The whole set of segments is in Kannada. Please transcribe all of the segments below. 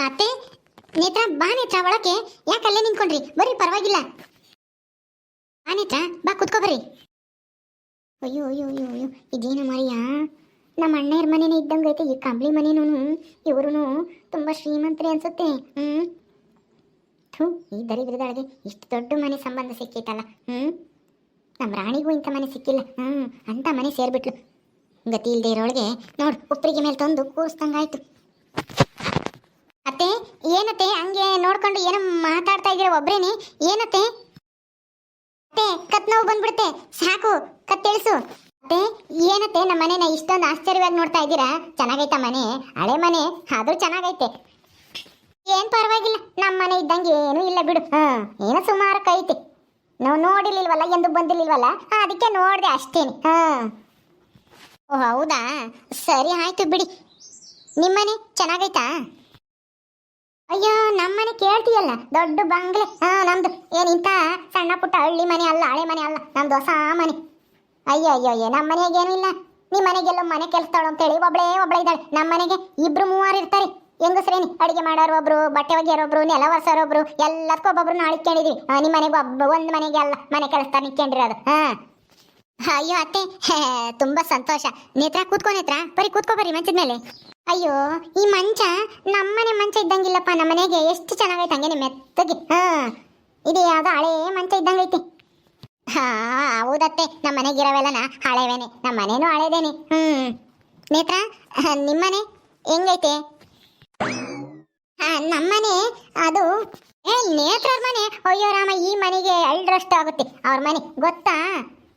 ಅತ್ತೆ ನೇತ್ರ, ಬಾ ನೇತ್ರ, ಒಳಕ್ಕೆ. ಯಾಕೆ ಅಲ್ಲೇ ನಿಂತ್ಕೊಂಡ್ರಿ? ಬರ್ರಿ, ಪರವಾಗಿಲ್ಲ. ಬಾ ನೇತ್ರ, ಬಾ, ಕುತ್ಕೋ ಬರ್ರಿ. ಅಯ್ಯೋ ಅಯ್ಯೋ ಅಯ್ಯೋ ಅಯ್ಯೋ, ಇದೇನು ಮರಿಯಾ? ನಮ್ಮ ಅಣ್ಣಯ್ಯರ ಮನೇನೇ ಇದ್ದಂಗೆ ಐತೆ, ಈ ಕಂಬಳಿ ಮನೇನೂ ಇವರು ತುಂಬ ಶ್ರೀಮಂತರೇ ಅನ್ಸುತ್ತೆ, ಹ್ಮ್? ಥೂ, ಈ ದರಿದ್ರದೊಳಗೆ ಇಷ್ಟು ದೊಡ್ಡ ಮನೆ ಸಂಬಂಧ ಸಿಕ್ಕೈತಲ್ಲ, ಹ್ಮ್? ನಮ್ಮ ರಾಣಿಗೂ ಇಂಥ ಮನೆ ಸಿಕ್ಕಿಲ್ಲ, ಹ್ಮ್? ಅಂಥ ಮನೆ ಸೇರ್ಬಿಟ್ಲು. ಗತಿ ಇಲ್ಲದೆ ಇರೋಳಿಗೆ ನೋಡು ಉಪ್ಪರಿಗೆ ಮೇಲೆ ತಂದು ಕೂರಿಸ್ದಂಗಾಯ್ತು. ಏನತ್ತೆ, ಹಂಗೆ ನೋಡ್ಕೊಂಡು ಏನೋ ಮಾತಾಡ್ತಾ ಇದ್ದೀರಾ ಒಬ್ರೇನೆ, ಏನತ್ತೆ? ಕತ್ ನೋವು ಬಂದ್ಬಿಡುತ್ತೆ. ಸಾಕು ಕತ್ತೇಳಿಸು ಅತ್ತೆ, ಏನತ್ತೆ ನಮ್ಮ ಮನೆನ ಇಷ್ಟೊಂದು ಆಶ್ಚರ್ಯವಾಗಿ ನೋಡ್ತಾ ಇದ್ದೀರಾ? ಚೆನ್ನಾಗೈತ ಮನೆ? ಹಳೆ ಮನೆ? ಆದ್ರೂ ಚೆನ್ನಾಗೈತೆ. ಏನ್ ಪರವಾಗಿಲ್ಲ ನಮ್ಮ ಮನೆ ಇದ್ದಂಗೆ ಏನು ಇಲ್ಲ ಬಿಡು. ಹಾ, ಏನೋ ಸುಮಾರು ಕೈತೆ. ನಾವು ನೋಡಿರ್ಲಿಲ್ವಲ್ಲ, ಎಂದು ಬಂದಿರ್ಲಿಲ್ವಲ್ಲ ಅದಕ್ಕೆ ನೋಡಿದೆ ಅಷ್ಟೇನೆ. ಹಾ. ಓ, ಹೌದಾ? ಸರಿ, ಆಯ್ತು ಬಿಡಿ. ನಿಮ್ಮನೆ ಚೆನ್ನಾಗೈತಾ? ಅಯ್ಯೋ, ನಮ್ಮನೆ ಕೇಳ್ತೀಯಲ್ಲ, ದೊಡ್ಡ ಬಂಗ್ಲೆ. ಹಾ, ನಮ್ದು. ಏನಿಂತ ಸಣ್ಣ ಪುಟ್ಟ ಹಳ್ಳಿ ಮನೆ ಅಲ್ಲ, ಹಳೆ ಮನೆ ಅಲ್ಲ, ನಮ್ದು ಹೊಸ ಮನೆ. ಅಯ್ಯೋ ಅಯ್ಯೋ ಅಯ್ಯೋ, ನಮ್ಮ ಮನೆಗೆ ಇಲ್ಲ. ನಿಮ್ಮ ಮನೆಗೆಲ್ಲ ಮನೆ ಕೆಲಸದಳು ಅಂತೇಳಿ ಒಬ್ಳೇ ಒಬ್ಳೆ ಇದ್ದಾಳೆ. ನಮ್ಮ ಮನೆಗೆ ಇಬ್ರು ಮೂವರು ಇರ್ತಾರೆ. ಹೆಂಗಸ್ರೇನಿ? ಅಡಿಗೆ ಮಾಡೋರು ಒಬ್ರು, ಬಟ್ಟೆ ಒಗೆಯೋರೊಬ್ರು ನೆಲ ಒರೆಸೋರೊಬ್ರು ಎಲ್ಲದಕ್ಕೂ ಒಬ್ಬೊಬ್ರು ನಾಳೆ ಕೇಳಿದ್ವಿ ನಿಮ್ಮ ಮನೆಗೆ ಒಬ್ಬ, ಒಂದು ಮನೆಗೆ ಅಲ್ಲ, ಮನೆ ಕೆಲಸ ನಿಕ್ಕೊಂಡಿರೋದು. ಹಾ. ಅಯ್ಯೋ, ಅತ್ತೆ. ತುಂಬಾ ಸಂತೋಷ. ನೇತ್ರ, ಕೂತ್ಕೋ ನೇತ್ರ. ಬರೀ, ಕೂತ್ಕೋ ಬರ್ರಿ ಮಂಚದ ಅಯ್ಯೋ, ಈ ಮಂಚ ನಮ್ಮನೆ ಮಂಚ ಇದ್ದಂಗಿಲ್ಲಪ್ಪ, ನಮ್ಮ ಮನೆಗೆ ಎಷ್ಟು ಚೆನ್ನಾಗೈತೆ ಹಂಗೆ ಮೆತ್ತಗೆ. ಹಾ, ಇದು ಯಾವ್ದು ಹಳೆ ಮಂಚ ಇದ್ದಂಗೈತಿ. ಹಾ, ಹೌದತ್ತೆ, ನಮ್ಮ ಮನೆಗಿರವೆಲ್ಲನ ಹಳೆವೇನೆ, ನಮ್ಮ ಮನೇನು ಹಳೇದೇನೆ. ಹ್ಮ್, ನೇತ್ರ ನಿಮ್ಮನೆ ಹೆಂಗೈತೆ? ಹಾ ನಮ್ಮನೆ ಅದು, ಏ ನೇತ್ರ ಮನೆ? ಅಯ್ಯೋ ರಾಮ, ಈ ಮನೆಗೆ ಎಲ್ಡ್ರಷ್ಟು ಆಗುತ್ತೆ? ಅವ್ರ ಮನೆ, ಗೊತ್ತಾ?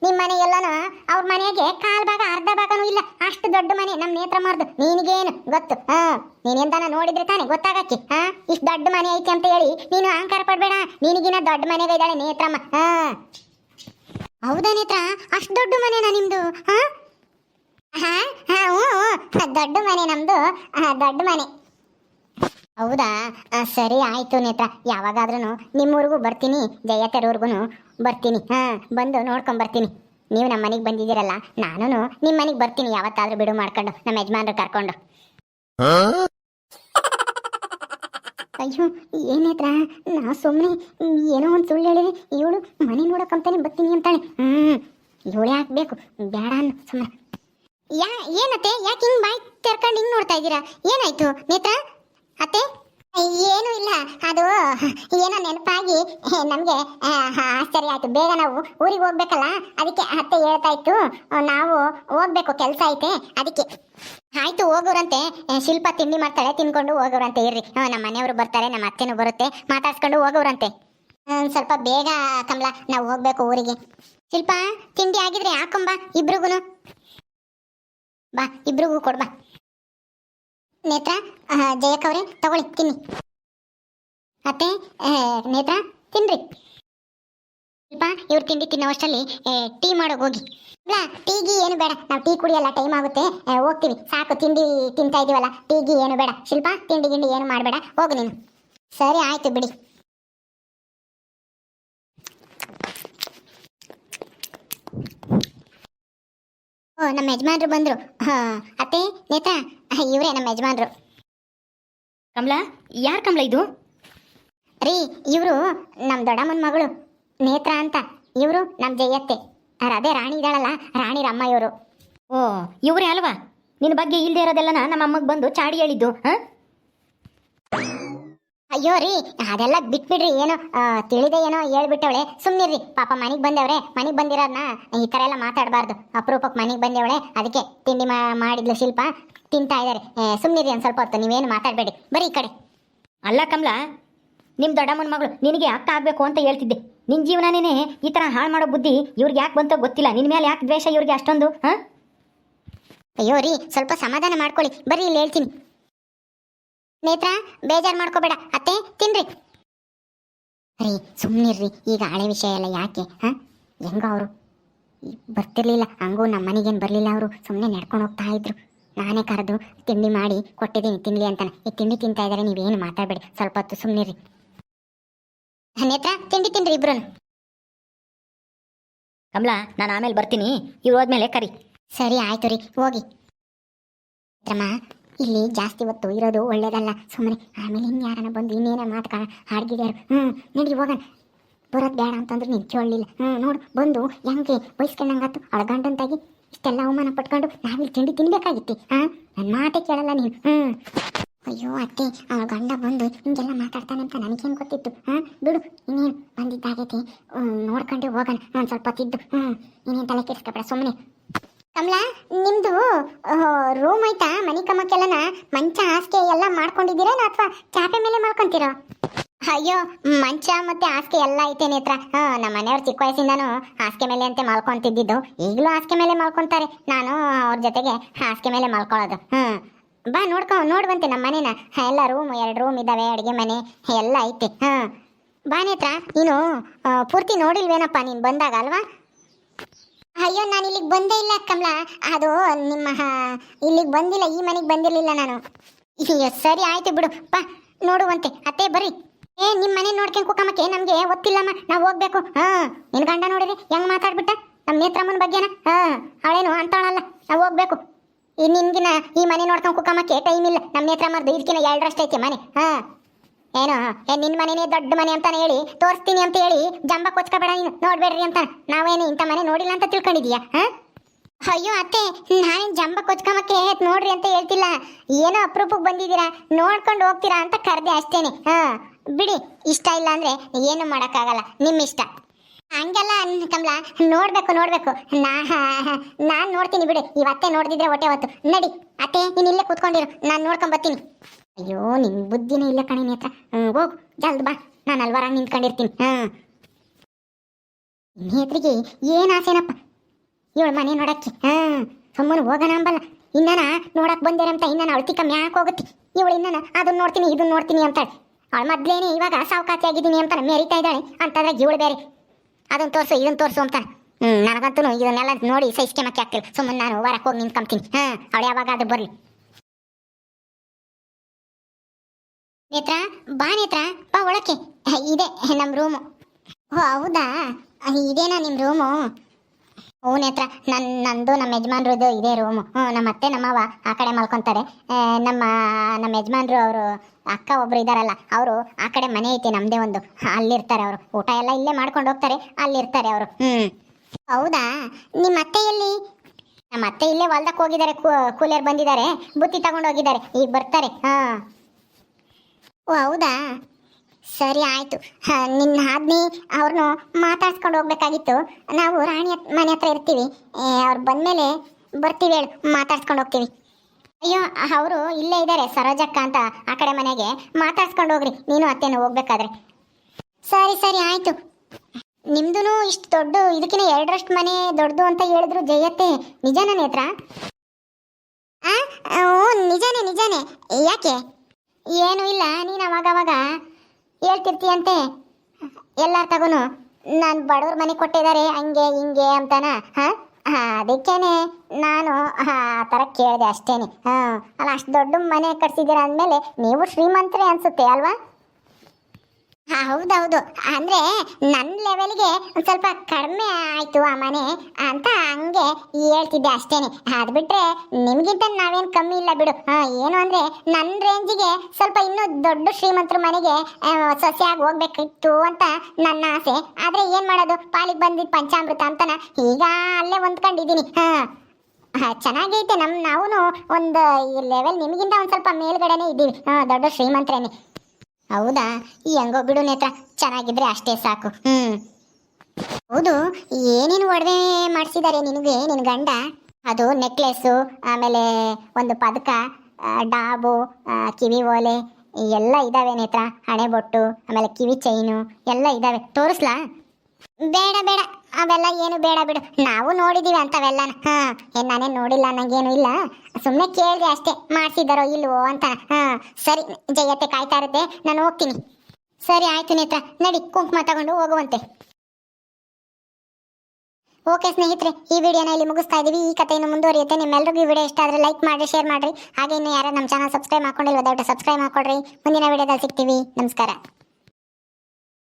ನಿಮ್ಮ ಮನೆ ಎಲ್ಲಾನು ಅವ್ರ ಮನೆಗೆ ಕಾಲ್ ಭಾಗ, ಅರ್ಧ ಭಾಗನೂ ಇಲ್ಲ. ಅಷ್ಟು ದೊಡ್ಡ ಮನೆ ನಮ್ಮ ನೇತ್ರ ಮಾರ್ದು. ನಿನಗೇನು ಗೊತ್ತು? ಹಾ ನೀನೆಂತಾನ ನೋಡಿದ್ರೆ ತಾನೆ ಗೊತ್ತಾಗಕ್ಕೆ. ಹಾ, ಇಷ್ಟು ದೊಡ್ಡ ಮನೆ ಐತಿ ಅಂತ ಹೇಳಿ ನೀನು ಅಹಂಕಾರ ಪಡ್ಬೇಡ. ನಿನಗಿನ ದೊಡ್ಡ ಮನೆಗೆ ಇದ್ದಾಳೆ ನೇತ್ರಮ್ಮ. ಹಾ. ಹೌದಾ ನೇತ್ರ? ಅಷ್ಟು ದೊಡ್ಡ ಮನೆನಾ ನಿಮ್ದು? ಹಾ? ಹಾ ಹಾ. ದೊಡ್ಡ ಮನೆ ನಮ್ದು. ದೊಡ್ಡ ಮನೆ. ಹೌದಾ? ಸರಿ ಆಯ್ತು ನೇತ್ರ. ಯಾವಾಗಾದ್ರೂ ನಿಮ್ಮೂರಿಗೂ ಬರ್ತೀನಿ ಜಯತೆರೂರ್ಗು ಬರ್ತೀನಿ. ಹಾ ಬಂದು ನೋಡ್ಕೊಂಡ್ ಬರ್ತೀನಿ ನೀವು ನಮ್ಮ ಮನೆಗೆ ಬಂದಿದ್ದೀರಲ್ಲ ನಾನು ನಿಮ್ಮ ಮನೆಗೆ ಬರ್ತೀನಿ ಯಾವತ್ತಾದ್ರೂ ಬಿಡು ಮಾಡ್ಕೊಂಡು ನಮ್ಮ ಯಜಮಾನ್ರು ಕರ್ಕೊಂಡು. ಅಯ್ಯೋ ಏನೇತ್ರ ನಾ ಸುಮ್ಮನೆ ಏನೋ ಒಂದು ಸುಳ್ಳು ಹೇಳಿದೆ. ಇವಳು ಮನೆ ನೋಡಕ್ಕಂತಾನೆ ಬರ್ತೀನಿ ಅಂತಾಳೆ. ಹ್ಮ್ ಇವಳು ಯಾಕೆ ಬೇಕು ಬೇಡ ಅನ್ನು ಸುಮ್ಮನೆ ಯಾ ಏನತ್ತೆ ಯಾಕೆ ಹಿಂಗ್ ಬಾಯ್ ತೆರ್ಕೊಂಡು ಹಿಂಗ್ ನೋಡ್ತಾ ಇದ್ದೀರಾ? ಏನಾಯ್ತು ನೇತ್ರ? ಅತ್ತೆ, ಏನು ಇಲ್ಲ. ಅದು ಏನೋ ನೆನಪಾಗಿ ನಮಗೆ ಆಶ್ಚರ್ಯ ಆಯ್ತು. ಬೇಗ ನಾವು ಊರಿಗೆ ಹೋಗ್ಬೇಕಲ್ಲ? ಅದಕ್ಕೆ ಅತ್ತೆ ಹೇಳ್ತಾ ಇತ್ತು. ನಾವು ಹೋಗ್ಬೇಕು, ಕೆಲಸ ಐತೆ. ಅದಕ್ಕೆ. ಆಯ್ತು, ಹೋಗೋರಂತೆ. ಶಿಲ್ಪ ತಿಂಡಿ ಮಾಡ್ತಾಳೆ, ತಿನ್ಕೊಂಡು ಹೋಗೋರಂತೆ. ಇರ್ರಿ. ನಮ್ಮ ಮನೆಯವರು ಬರ್ತಾರೆ, ನಮ್ಮ ಅತ್ತೆನೂ ಬರುತ್ತೆ. ಮಾತಾಡ್ಸ್ಕೊಂಡು ಹೋಗೋರಂತೆ. ಸ್ವಲ್ಪ ಬೇಗ, ಕಮಲ, ನಾವು ಹೋಗ್ಬೇಕು ಊರಿಗೆ. ಶಿಲ್ಪ, ತಿಂಡಿ ಆಗಿದ್ರೆ ಹಾಕೊಂಬ ಇಬ್ರಿಗೂ ಬಾ, ಇಬ್ರಿಗೂ ಕೊಡ್ಬಾ. ನೇತ್ರ ಜಯಕ್ಕವ್ರೆ ತಗೊಳ್ಳಿ ತಿನ್ನಿ. ಅತ್ತೆ ಆ, ನೇತ್ರ ತಿನ್ರಿ. ಸ್ವಲ್ಪ ಇವ್ರು ತಿಂಡಿ ತಿನ್ನೋಷ್ಟರಲ್ಲಿ ಟೀ ಮಾಡೋಕೆ ಹೋಗಿ. ಇಲ್ಲ ಟೀಗಿ ಏನು ಬೇಡ. ನಾವು ಟೀ ಕುಡಿಯಲ್ಲ ಟೈಮ್ ಆಗುತ್ತೆ. ಹೋಗ್ತೀವಿ. ಸಾಕು ತಿಂಡಿ ತಿಂತಾ ಇದೀವಲ್ಲ ಟೀಗಿ ಏನು ಬೇಡ. ಶಿಲ್ಪ ತಿಂಡಿ ಗಿಂಡಿ ಏನು ಮಾಡಬೇಡ. ಹೋಗು ನೀನು. ಸರಿ ಆಯ್ತು ಬಿಡಿ. ಓ ನಮ್ಮ ಯಜಮಾನ್ರು ಬಂದ್ರು. ಹಾ ಅತ್ತೆ ನೇತಾ ಇವರೇ ನಮ್ಮ ಯಜಮಾನ್ರು. ಕಮಲಾ ಯಾರ್ ಕಮಲ ಇದು? ರೀ ಇವರು ನಮ್ಮ ದೊಡ್ಡಮ್ಮನ ಮಗಳು ನೇತ್ರ ಅಂತ. ಇವರು ನಮ್ಮ ಜಯತ್ತೆ. ಅದೇ ರಾಣಿ ಇದ್ದಾಳಲ್ಲ ರಾಣಿ ರಮ್ಮ ಇವರು ಓ ಇವರೇ ಅಲ್ವಾ? ನಿನ್ನ ಬಗ್ಗೆ ಇಲ್ದೇ ಇರೋದೆಲ್ಲನ ನಮ್ಮ ಅಮ್ಮಗೆ ಬಂದು ಚಾಡಿ ಹೇಳಿದ್ದು ಹಾ? ಅಯ್ಯೋ ರೀ ಅದೆಲ್ಲ ಬಿಟ್ಬಿಡ್ರಿ ಏನೋ ತಿಳಿದೆ ಏನೋ ಹೇಳ್ಬಿಟ್ಟವಳೆ. ಸುಮ್ಮನಿರ್ರಿ ಪಾಪ ಮನೆಗೆ ಬಂದವ್ರೆ ಮನೆಗೆ ಬಂದಿರೋದನ್ನ ಈ ಥರ ಎಲ್ಲ ಮಾತಾಡಬಾರ್ದು. ಅಪರೂಪಕ್ಕೆ ಮನೆಗೆ ಬಂದೇವಳೆ ಅದಕ್ಕೆ ತಿಂಡಿ ಮಾ- ಮಾಡಿದ್ಲು ಶಿಲ್ಪ. ತಿಂತಾ ಇದ್ದಾರೆ ಸುಮ್ಮನಿರಿ ಒಂದು ಸ್ವಲ್ಪ ಹೊತ್ತು ನೀವೇನು ಮಾತಾಡಬೇಡಿ. ಬರೀ ಈ ಕಡೆ. ಅಲ್ಲ ಕಮಲ ನಿಮ್ ದೊಡ್ಡಮ್ಮನ ಮಗಳು ನಿನಗೆ ಅಕ್ಕ ಆಗ್ಬೇಕು ಅಂತ ಹೇಳ್ತಿದ್ದೆ. ನಿನ್ ಜೀವನನೇ ಈ ತರ ಹಾಳು ಮಾಡೋ ಬುದ್ಧಿ ಇವ್ರಿಗೆ ಯಾಕೆ ಬಂತೋ ಗೊತ್ತಿಲ್ಲ. ನಿನ್ ಮೇಲೆ ಯಾಕೆ ದ್ವೇಷ ಇವ್ರಿಗೆ ಅಷ್ಟೊಂದು ಹಾಂ? ಅಯ್ಯೋ ರೀ ಸ್ವಲ್ಪ ಸಮಾಧಾನ ಮಾಡ್ಕೊಳ್ಳಿ. ಬರೀ ಇಲ್ಲಿ ಹೇಳ್ತೀನಿ. ನೇತ್ರ ಬೇಜಾರು ಮಾಡ್ಕೋಬೇಡ. ಅತ್ತೆ ತಿನ್ರಿ. ರೀ ಸುಮ್ಮನಿರ್ರಿ ಈಗ ಹಳೆ ವಿಷಯ ಎಲ್ಲ ಯಾಕೆ ಹಾ? ಹೆಂಗ ಅವರು. ಬರ್ತಿರ್ಲಿಲ್ಲ. ಹಂಗೂ ನಮ್ಮ ಮನೆಗೇನು ಬರಲಿಲ್ಲ ಅವರು. ಸುಮ್ಮನೆ ನಡ್ಕೊಂಡು ಹೋಗ್ತಾ ಇದ್ರು. ನಾನೇ ಕರೆದು ತಿಂಡಿ ಮಾಡಿ ಕೊಟ್ಟಿದ್ದೀನಿ. ತಿನ್ಲಿ ಅಂತಾನೆ. ಈ ತಿಂಡಿ ತಿಂತಾ ಇದ್ದಾರೆ ನೀವೇನು ಮಾತಾಡಬೇಡಿ. ಸ್ವಲ್ಪ ಹೊತ್ತು ಸುಮ್ಮನಿರ್ರಿ ನೇತ್ರ ತಿಂಡಿ ತಿನ್ರಿ ಇಬ್ರು ಕಮಲಾ ನಾನು ಆಮೇಲೆ ಬರ್ತೀನಿ. ಇವ್ರು ಹೋದ್ಮೇಲೆ ಕರಿ. ಸರಿ ಆಯ್ತು ರೀ. ಹೋಗಿ. ಮಿತ್ರಮ್ಮ ಇಲ್ಲಿ ಜಾಸ್ತಿ ಹೊತ್ತು ಇರೋದು ಒಳ್ಳೇದಲ್ಲ. ಸುಮ್ಮನೆ ಆಮೇಲೆ ಇನ್ಯಾರನ ಬಂದು ಇನ್ನೇನ ಮಾತು ಹಾಡ್ಗಿಡ್ಯಾರು ಹ್ಞೂ ನಡಿ ಹೋಗೋಣ. ಬರೋದು ಬೇಡ ಅಂತಂದ್ರೆ ನೀನು ಕೇಳಲಿಲ್ಲ ಹ್ಞೂ ನೋಡು, ಬಂದು ಹೆಂಗೆ ಬಯಸ್ಕೊಂಡಂಗಾತು ಅಳಗಂಡಂತಾಗಿ ಇಷ್ಟೆಲ್ಲ ಅವಮಾನ ಪಟ್ಕೊಂಡು ನಾವಿಲ್ಲಿ ತಿಂಡಿ ತಿನ್ಬೇಕಾಗಿತ್ತು ಹಾಂ ನನ್ನ ಮಾತೇ ಕೇಳಲ್ಲ ನೀನು. ಹ್ಞೂ ಅಯ್ಯೋ ಅತ್ತೆ, ಆ ಗಂಡ ಬಂದು ಹಿಂಗೆಲ್ಲ ಮಾತಾಡ್ತಾನೆ ಅಂತ ನನಗೇನು ಗೊತ್ತಿತ್ತು ಹಾಂ ಬಿಡು, ಇನ್ನೇನು ಬಂದಿದ್ದಾಗೈತಿ. ನೋಡ್ಕೊಂಡು ಹೋಗೋಣ. ನಾನು ಸ್ವಲ್ಪ ತಿದ್ದು. ಹ್ಞೂ ಇನ್ನೇನು ತಲೆ ಕೆಡಿಸ್ಕೊಬೇಡ ಸುಮ್ಮನೆ ಕಮಲಾ, ನಿಮ್ದು ರೂಮ್ ಐತಾ? ಮನಿ ಕಮಕ್ಕೆಲ್ಲನ ಮಂಚ ಹಾಸಿಗೆ ಎಲ್ಲ ಮಾಡ್ಕೊಂಡಿದ್ದೀರಾ ಅಥವಾ ಚಾಪೆ ಮೇಲೆ ಮಾಡ್ಕೊಂತೀರೋ ಅಯ್ಯೋ, ಮಂಚ ಮತ್ತೆ ಹಾಸಿಗೆ ಎಲ್ಲ ಐತೆ ನೇತ್ರ. ನಮ್ಮ ಮನೆಯವ್ರು ಚಿಕ್ಕ ವಯಸ್ಸಿಂದನು ಹಾಸಿಗೆ ಮೇಲೆ ಅಂತ ಮಲ್ಕೊಂತಿದ್ದಿದ್ದು. ಈಗಲೂ ಹಾಸಿಗೆ ಮೇಲೆ ಮಲ್ಕೊಂತಾರೆ. ನಾನು ಅವ್ರ ಜೊತೆಗೆ ಹಾಸಿಗೆ ಮೇಲೆ ಮಲ್ಕೊಳ್ಳೋದು. ಹ್ಮ್. ಬಾ, ನೋಡ್ಕೊ, ನೋಡುವಂತೆ ನಮ್ಮ ಮನೇನ. ಎಲ್ಲ ರೂಮ್ ಎರಡು ರೂಮ್ ಇದ್ದಾವೆ ಅಡುಗೆ ಮನೆ, ಎಲ್ಲ ಐತೆ. ಹಾ ಬಾ ನೇತ್ರ, ನೀನು ಪೂರ್ತಿ ನೋಡಿಲ್ವೇನಪ್ಪ, ನೀನು ಬಂದಾಗ ಅಲ್ವಾ? ಅಯ್ಯೋ, ನಾನು ಇಲ್ಲಿಗೆ ಬಂದೇ ಇಲ್ಲ ಕಮಲಾ. ಅದು ನಿಮ್ಮ ಇಲ್ಲಿಗೆ ಬಂದಿಲ್ಲ, ಈ ಮನೆಗೆ ಬಂದಿರಲಿಲ್ಲ ನಾನು. ಅಯ್ಯೋ, ಸರಿ ಆಯ್ತು ಬಿಡು. ಪಾ, ನೋಡುವಂತೆ. ಅತ್ತೆ, ಬರ್ರಿ. ಏ ನಿಮ್ಮ ಮನೆ ನೋಡ್ಕೊಂಡು ಕುಕ್ಕಮ್ಮಕ್ಕೆ ನಮಗೆ ಗೊತ್ತಿಲ್ಲಮ್ಮ. ನಾವು ಹೋಗ್ಬೇಕು. ಹಾ ನಿನ್ನ ಗಂಡ ನೋಡಿರಿ ಹೆಂಗ್ ಮಾತಾಡ್ಬಿಟ್ಟ? ನಮ್ಮ ನೇತ್ರಮ್ಮನ ಬಗ್ಗೆನ? ಹಾ, ಅವಳೇನು ಅಂತಾಳಲ್ಲ ನಾವು ಹೋಗ್ಬೇಕು. ಈ ನಿನ್ಗಿನ ಈ ಮನೆ ನೋಡ್ಕೊಂಡು ಕುಕ್ಕಮ್ಮಕ್ಕೆ ಟೈಮ್ ಇಲ್ಲ. ನಮ್ಮ ನೇತ್ರಮ್ಮರ್ದು ಇದಕ್ಕಿನ ಎರಡರಷ್ಟೈತೆ ಮನೆ. ಹಾ. ಏನು, ಏ ನಿನ್ನ ಮನೆನೇ ದೊಡ್ಡ ಮನೆ ಅಂತಾನೆ ಹೇಳಿ, ತೋರಿಸ್ತೀನಿ ಅಂತ ಹೇಳಿ ಜಂಬ ಕೊಚ್ಕೋಬೇಡ ನೀನು, ನೋಡ್ಬೇಡ್ರಿ ಅಂತ. ನಾವೇನು ಇಂಥ ಮನೆ ನೋಡಿಲ್ಲ ಅಂತ ತಿಳ್ಕೊಂಡಿದೀಯಾ ಅಯ್ಯೋ ಅತ್ತೆ, ನಾನೇನು ಜಂಬ ಕೊಚ್ಕೊಂಬಕ್ಕೆ ನೋಡ್ರಿ ಅಂತ ಹೇಳ್ತಿಲ್ಲ. ಏನೋ ಅಪರೂಪಕ್ಕೆ ಬಂದಿದ್ದೀರಾ, ನೋಡ್ಕೊಂಡು ಹೋಗ್ತೀರಾ ಅಂತ ಕರೆದೆ ಅಷ್ಟೇನೆ ಹಾಂ ಬಿಡಿ, ಇಷ್ಟ ಇಲ್ಲ ಅಂದರೆ ಏನು ಮಾಡೋಕ್ಕಾಗಲ್ಲ, ನಿಮ್ಮ ಇಷ್ಟ. ಹಂಗೆಲ್ಲ ಕಮಲ, ನೋಡ್ಬೇಕು ನೋಡ್ಬೇಕು. ನಾ, ನಾನು ನೋಡ್ತೀನಿ ಬಿಡಿ, ಇವತ್ತೆ ನೋಡ್ದಿದ್ರೆ ಹೊಟ್ಟೆ ಹೊತ್ತು. ನಡಿ, ಅತ್ತೆ, ನೀನು ಇಲ್ಲೇ ಕೂತ್ಕೊಂಡಿರು, ನಾನು ನೋಡ್ಕೊಂಡ್ ಬರ್ತೀನಿ. ಅಯ್ಯೋ, ನಿನ್ ಬುದ್ಧಿನೇ ಇಲ್ಲ ಕಣೆ ನೇತ್ರ. ಹ್ಮ್, ಹೋಗು, ಜಲ್ದ್ ಬಾ. ನಾನು ಅಲ್ವಾರಾಗ ನಿಂತ್ಕೊಂಡಿರ್ತೀನಿ. ಹ್ಮ್ ನೇತ್ರಿಗೆ ಏನ್ ಆಸೆನಪ್ಪ? ಇವಳ ಮನೆ ನೋಡಕ್ಕೆ, ಹಾ. ಸುಮ್ಮನೆ ಹೋಗೋಣ ಅಂಬಲ್ಲ. ಇನ್ನನ ನೋಡಕ್ ಬಂದಿರಂತ ಇನ್ನನ ಅಳ್ತಿ ಕಮ್ಮಿ ಯಾಕೆ ಹೋಗುತ್ತೆ? ಇವಳು ಇನ್ನನ ಅದನ್ನ ನೋಡ್ತೀನಿ ಇದನ್ನ ನೋಡ್ತೀನಿ ಅಂತಾಳೆ. ಅವಳು ಮೊದ್ಲೇನೆ ಇವಾಗ ಸಾವುಕಾಸಿ ಆಗಿದ್ದೀನಿ ಅಂತ ಮೆರಿತಾ ಇದ್ದಾಳೆ. ಅಂತಂದ್ರೆ ಇವಳು ಬೇರೆ. ಅದನ್ನ ತೋರಿಸು ಇದನ್ನ ತೋರಿಸು ಅಂತ. ಹ್ಮ್ ನನಗಂತೂ ಇದನ್ನೆಲ್ಲ ನೋಡಿ ಸಹಿಸ್ಕೆ ಮಕ್ಕಿ ಆಗ್ತಿಲ್ಲ. ಸುಮ್ಮನೆ ನಾನು ವಾರಕ್ಕೆ ಹೋಗಿ ನಿಂತ್ಕೊಂತೀನಿ ಹಾ, ಅವಳು ಯಾವಾಗ ಅದು ಬರ್ಲಿ. ನೇತ್ರ, ಬಾ ನೇತ್ರ, ಬಾ ಒಳಕ್ಕೆ. ಇದೆ ನಮ್ಮ ರೂಮು ಓ, ಹೌದಾ? ಇದೇನಾ ನಿಮ್ಮ ರೂಮು ಹ್ಞೂ ನೇತ್ರ ನನ್ನ ನಂದು ನಮ್ಮ ಯಜಮಾನ್ರದ್ದು ಇದೇ ರೂಮು ಹ್ಞೂ ನಮ್ಮ ಅತ್ತೆ ನಮ್ಮವ ಆ ಕಡೆ ಮಲ್ಕೊತಾರೆ. ನಮ್ಮ ನಮ್ಮ ಯಜಮಾನ್ರು ಅವರು, ಅಕ್ಕ ಒಬ್ರು ಇದ್ದಾರಲ್ಲ ಅವರು ಆ ಕಡೆ ಮನೆ ಐತಿ ನಮ್ಮದೇ ಒಂದು. ಅಲ್ಲಿರ್ತಾರೆ ಅವರು. ಊಟ ಎಲ್ಲ ಇಲ್ಲೇ ಮಾಡ್ಕೊಂಡು ಹೋಗ್ತಾರೆ, ಅಲ್ಲಿರ್ತಾರೆ ಅವರು. ಹ್ಞೂ ಹೌದಾ? ನಿಮ್ಮ ಅತ್ತೆ ಎಲ್ಲಿ? ನಮ್ಮ ಅತ್ತೆ ಇಲ್ಲೇ ಹೊಲ್ದಕ್ಕೆ ಹೋಗಿದ್ದಾರೆ ಕೂಲಿಯರ್ ಬಂದಿದ್ದಾರೆ, ಬುತ್ತಿ ತಗೊಂಡು ಹೋಗಿದ್ದಾರೆ ಈಗ ಬರ್ತಾರೆ. ಹಾಂ. ಓ ಹೌದಾ? ಸರಿ ಆಯಿತು. ಹ, ನಿನ್ನ ಆದ್ನಿ ಅವ್ರನ್ನು ಮಾತಾಡ್ಸ್ಕೊಂಡು ಹೋಗ್ಬೇಕಾಗಿತ್ತು. ನಾವು ರಾಣಿ ಮನೆ ಹತ್ರ ಇರ್ತೀವಿ. ಅವ್ರು ಬಂದಮೇಲೆ ಬರ್ತೀವಿ ಹೇಳು ಮಾತಾಡ್ಸ್ಕೊಂಡು ಹೋಗ್ತೀವಿ. ಅಯ್ಯೋ ಅವರು ಇಲ್ಲೇ ಇದ್ದಾರೆ ಸರೋಜಕ್ಕ ಅಂತ ಆ ಕಡೆ ಮನೆಗೆ. ಮಾತಾಡ್ಸ್ಕೊಂಡು ಹೋಗ್ರಿ ನೀನು ಅತ್ತೇನು ಹೋಗ್ಬೇಕಾದ್ರೆ. ಸರಿ ಸರಿ ಆಯಿತು. ನಿಮ್ದು ಇಷ್ಟು ದೊಡ್ಡ ಇದಕ್ಕಿಂತ ಎರಡರಷ್ಟು ಮನೆ ದೊಡ್ಡದು ಅಂತ ಹೇಳಿದ್ರು ಜಯತ್ತೆ. ನಿಜಾನ ಆ ಓ ನಿಜಾನೇ ನಿಜಾನೇ. ಯಾಕೆ? ಏನು ಇಲ್ಲ, ನೀನು ಅವಾಗವಾಗ ಹೇಳ್ತಿರ್ತೀಯಂತೆ. ಎಲ್ಲರ ತಗೋನು, ನಾನು ಬಡವ್ರ ಮನೆ ಕೊಟ್ಟಿದ್ದಾರೆ ಹಂಗೆ ಹಿಂಗೆ ಅಂತಾನ? ಹಾಂ? ಅದಕ್ಕೇನೆ ನಾನು ಆ ಥರ ಕೇಳಿದೆ ಅಷ್ಟೇನೆ. ಹಾಂ, ಅಲ್ಲ, ಅಷ್ಟು ದೊಡ್ಡ ಮನೆ ಕಟ್ಸಿದ್ದೀರ ಅಂದಮೇಲೆ ನೀವು ಶ್ರೀಮಂತರೇ ಅನ್ಸುತ್ತೆ ಅಲ್ವಾ? ಹಾ, ಹೌದೌದು. ಅಂದ್ರೆ ನನ್ನ ಲೆವೆಲ್ಗೆ ಒಂದ್ ಸ್ವಲ್ಪ ಕಡಿಮೆ ಆಯ್ತು ಆ ಮನೆ ಅಂತ ಹಂಗೆ ಹೇಳ್ತಿದ್ದೆ ಅಷ್ಟೇನೆ. ಅದ್ ಬಿಟ್ರೆ ನಿಮ್ಗಿಂತ ನಾವೇನ್ ಕಮ್ಮಿ ಇಲ್ಲ ಬಿಡು. ಹಾ ಏನು ಅಂದ್ರೆ ನನ್ನ ರೇಂಜಿಗೆ ಸ್ವಲ್ಪ ಇನ್ನೂ ದೊಡ್ಡ ಶ್ರೀಮಂತರ ಮನೆಗೆ ಆ, ಸೊಸೆಯಾಗಿ ಹೋಗ್ಬೇಕಿತ್ತು ಅಂತ ನನ್ನ ಆಸೆ. ಆದ್ರೆ ಏನ್ ಮಾಡೋದು? ಪಾಲಿಗೆ ಬಂದಿದ್ ಪಂಚಾಮೃತ ಅಂತನ ಈಗ ಅಲ್ಲೇ ಹೊಂದ್ಕೊಂಡಿದೀನಿ. ಹಾ ಹಾ, ಚೆನ್ನಾಗೈತೆ ನಮ್ ನಾವು ಒಂದು ಲೆವೆಲ್ ನಿಮಗಿಂತ ಒಂದ್ ಸ್ವಲ್ಪ ಮೇಲ್ಗಡೆನೆ ಇದ್ದೀವಿ. ದೊಡ್ಡ ಶ್ರೀಮಂತರೇನೆ. ಹೌದಾ? ಈ ಹೆಂಗೋ ಬಿಡು ನೇತ್ರ, ಚೆನ್ನಾಗಿದ್ರೆ ಅಷ್ಟೇ ಸಾಕು. ಹ್ಮ್. ಹೌದು, ಏನೇನು ಒಡವೆ ಮಾಡಿಸಿದ್ದಾರೆ ನಿನಗೆ ನಿನ್ನ ಗಂಡ? ಅದು ನೆಕ್ಲೆಸ್ಸು ಆಮೇಲೆ ಒಂದು ಪದಕ ಡಾಬು ಕಿವಿ ಓಲೆ, ಎಲ್ಲ ಇದಾವೆ ನೇತ್ರ. ಹಣೆ ಬೊಟ್ಟು ಆಮೇಲೆ ಕಿವಿ ಚೈನು ಎಲ್ಲ ಇದಾವೆ. ತೋರಿಸ್ಲಾ? ಬೇಡ ಬೇಡ. ಅವೆಲ್ಲ ಏನು ಬೇಡ, ಬಿಡು. ನಾವು ನೋಡಿದೀವಿ ಅಂತವೆಲ್ಲ. ಹಾ ಏನ್ ನೋಡಿಲ್ಲ, ನಂಗೇನು ಇಲ್ಲ. ಸುಮ್ಮನೆ ಕೇಳಿದೆ ಅಷ್ಟೇ. ಮಾಡ್ಸಿದಾರೋ ಇಲ್ವೋ ಅಂತ. ಹಾ, ಸರಿ, ಜಯತೆ ಕಾಯ್ತಾ ಇರುತ್ತೆ. ನಾನು ಹೋಗ್ತೀನಿ. ಸರಿ, ಆಯ್ತು ನೇತ್ರ. ನಡಿ, ಕುಂಕುಮ ತಗೊಂಡು ಹೋಗುವಂತೆ. ಓಕೆ ಸ್ನೇಹಿತರೆ, ಈ ವಿಡಿಯೋನ ಇಲ್ಲಿ ಮುಗಿಸ್ತಾ ಇದೀವಿ ಈ ಕಥೆಯನ್ನು ಮುಂದುವರಿಯುತ್ತೆ. ನಿಮ್ಮೆಲ್ಲರಿಗೂ ಈ ವಿಡಿಯೋ ಇಷ್ಟ ಆದರೆ ಲೈಕ್ ಮಾಡಿ ಶೇರ್ ಮಾಡಿರಿ. ಹಾಗೆ ಇನ್ನು ಯಾರು ನಮ್ಮ ಚಾನಲ್ ಸಬ್ಸ್ಕ್ರೈಬ್ ಮಾಡ್ಕೊಂಡಿಲ್ಲ ದಯವಿಟ್ಟು ಸಬ್ಸ್ಕ್ರೈಬ್ ಮಾಡ್ಕೊಡ್ರಿ ಮುಂದಿನ ವಿಡಿಯೋದಲ್ಲಿ ಸಿಗ್ತೀವಿ. ನಮಸ್ಕಾರ.